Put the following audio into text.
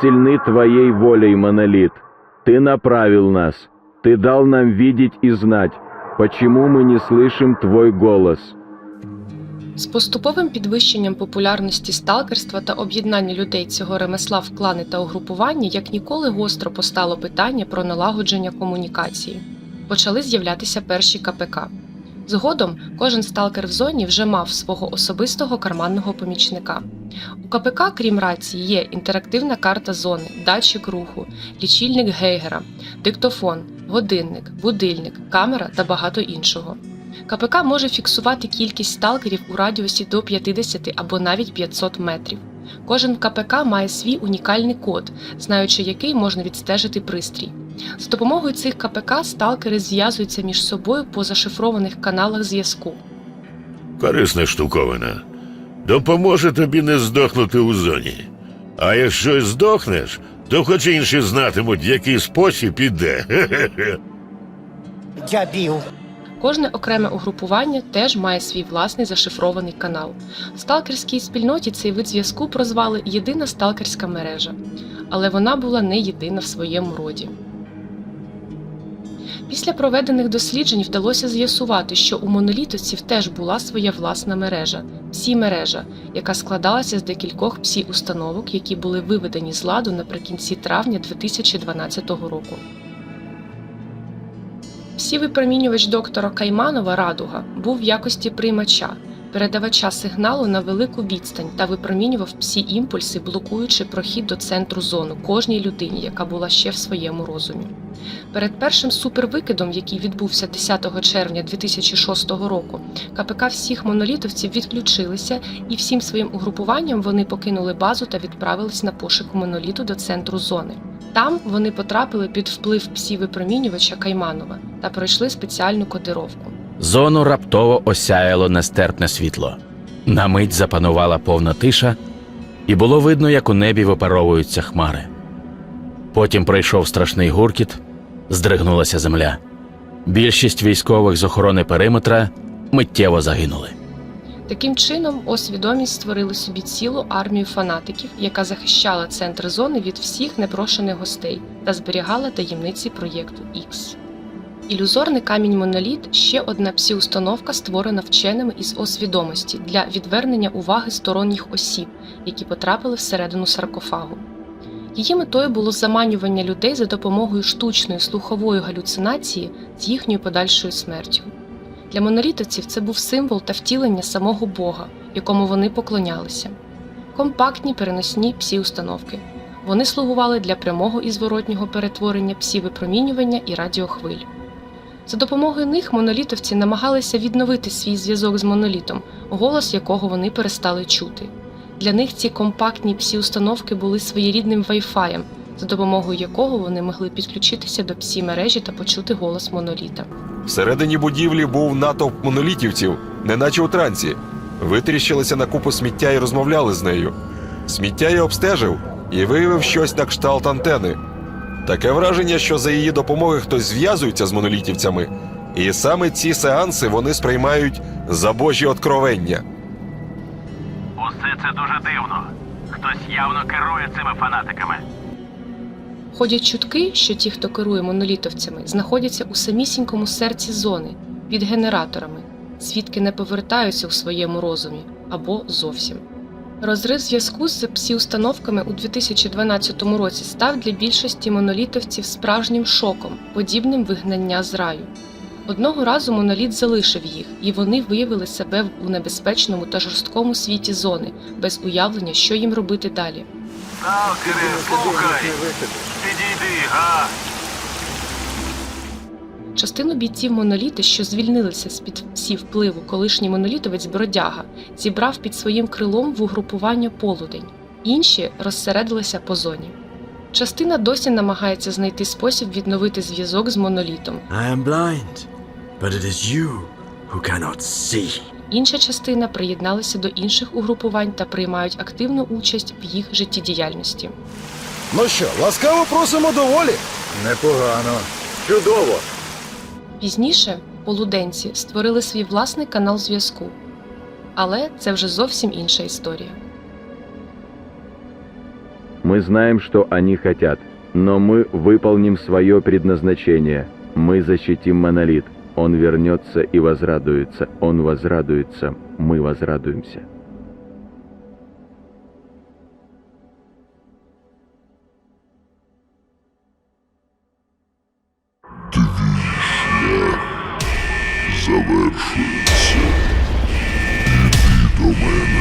сильны Твоей волей, Монолит. Ты направил нас. Ты дал нам видеть и знать, почему мы не слышим Твой голос. З поступовим підвищенням популярності сталкерства та об'єднання людей цього ремесла в клани та угрупування як ніколи гостро постало питання про налагодження комунікації. Почали з'являтися перші КПК. Згодом кожен сталкер в зоні вже мав свого особистого карманного помічника. У КПК, крім рації, є інтерактивна карта зони, датчик руху, лічильник Гейгера, диктофон, годинник, будильник, камера та багато іншого. КПК може фіксувати кількість сталкерів у радіусі до 50 або навіть 500 метрів. Кожен КПК має свій унікальний код, знаючи який можна відстежити пристрій. За допомогою цих КПК сталкери зв'язуються між собою по зашифрованих каналах зв'язку. Корисна штуковина. Допоможе тобі не здохнути у зоні. А якщо й здохнеш, то хоч інші знатимуть, в який спосіб іде. Хе-хе-хе. Кожне окреме угрупування теж має свій власний зашифрований канал. В сталкерській спільноті цей вид зв'язку прозвали єдина сталкерська мережа, але вона була не єдина в своєму роді. Після проведених досліджень вдалося з'ясувати, що у монолітовців теж була своя власна мережа псі мережа, яка складалася з декількох псі установок, які були виведені з ладу наприкінці травня 2012 року. Псі-випромінювач доктора Кайманова Радуга був в якості приймача, передавача сигналу на велику відстань та випромінював псі імпульси, блокуючи прохід до центру зону кожній людині, яка була ще в своєму розумі. Перед першим супервикидом, який відбувся 10 червня 2006 року, КПК всіх монолітовців відключилися, і всім своїм угрупуванням вони покинули базу та відправились на пошук моноліту до центру зони. Там вони потрапили під вплив псі-випромінювача Кайманова та пройшли спеціальну кодировку. Зону раптово осяяло нестерпне світло. На мить запанувала повна тиша, і було видно, як у небі випаровуються хмари. Потім пройшов страшний гуркіт, здригнулася земля. Більшість військових з охорони периметра миттєво загинули. Таким чином, освідомість створили собі цілу армію фанатиків, яка захищала центр зони від всіх непрошених гостей та зберігала таємниці проєкту X. Ілюзорний камінь Моноліт ще одна псі-установка, створена вченими із освідомості для відвернення уваги сторонніх осіб, які потрапили всередину саркофагу. Її метою було заманювання людей за допомогою штучної слухової галюцинації з їхньою подальшою смертю. Для монолітовців це був символ та втілення самого Бога, якому вони поклонялися. Компактні переносні псі-установки. Вони слугували для прямого і зворотнього перетворення псі-випромінювання і радіохвиль. За допомогою них монолітовці намагалися відновити свій зв'язок з монолітом, голос якого вони перестали чути. Для них ці компактні псі-установки були своєрідним вайфаєм, за допомогою якого вони могли підключитися до псі-мережі та почути голос моноліта. Всередині будівлі був натовп монолітівців, неначе у трансі. Витріщилися на купу сміття і розмовляли з нею. Сміття я обстежив і виявив щось на кшталт антени. Таке враження, що за її допомогою хтось зв'язується з монолітівцями, і саме ці сеанси вони сприймають за божі откровення. Усе це дуже дивно. Хтось явно керує цими фанатиками. Ходять чутки, що ті, хто керує монолітовцями, знаходяться у самісінькому серці зони під генераторами, свідки не повертаються у своєму розумі або зовсім. Розрив зв'язку з псі-установками у 2012 році став для більшості монолітовців справжнім шоком, подібним вигнання з раю. Одного разу моноліт залишив їх, і вони виявили себе у небезпечному та жорсткому світі зони, без уявлення, що їм робити далі. Сталкери, слухай! Частину бійців моноліти, що звільнилися з під всі впливу колишній монолітовець Бродяга, зібрав під своїм крилом в угрупування полудень. Інші розсередилися по зоні. Частина досі намагається знайти спосіб відновити зв'язок з монолітом. I am blind, but it is you who cannot see. Інша частина приєдналася до інших угрупувань та приймають активну участь в їх життєдіяльності. Ну що, ласкаво просимо до волі. Непогано. Чудово. Пізніше полуденці створили свій власний канал зв'язку. Але це вже зовсім інша історія. Мы знаем, что они хотят, но мы выполним свое предназначение. Мы защитим монолит. Он вернется и возрадуется. Он возрадуется. Мы возрадуемся. Завершується. Іди до мене.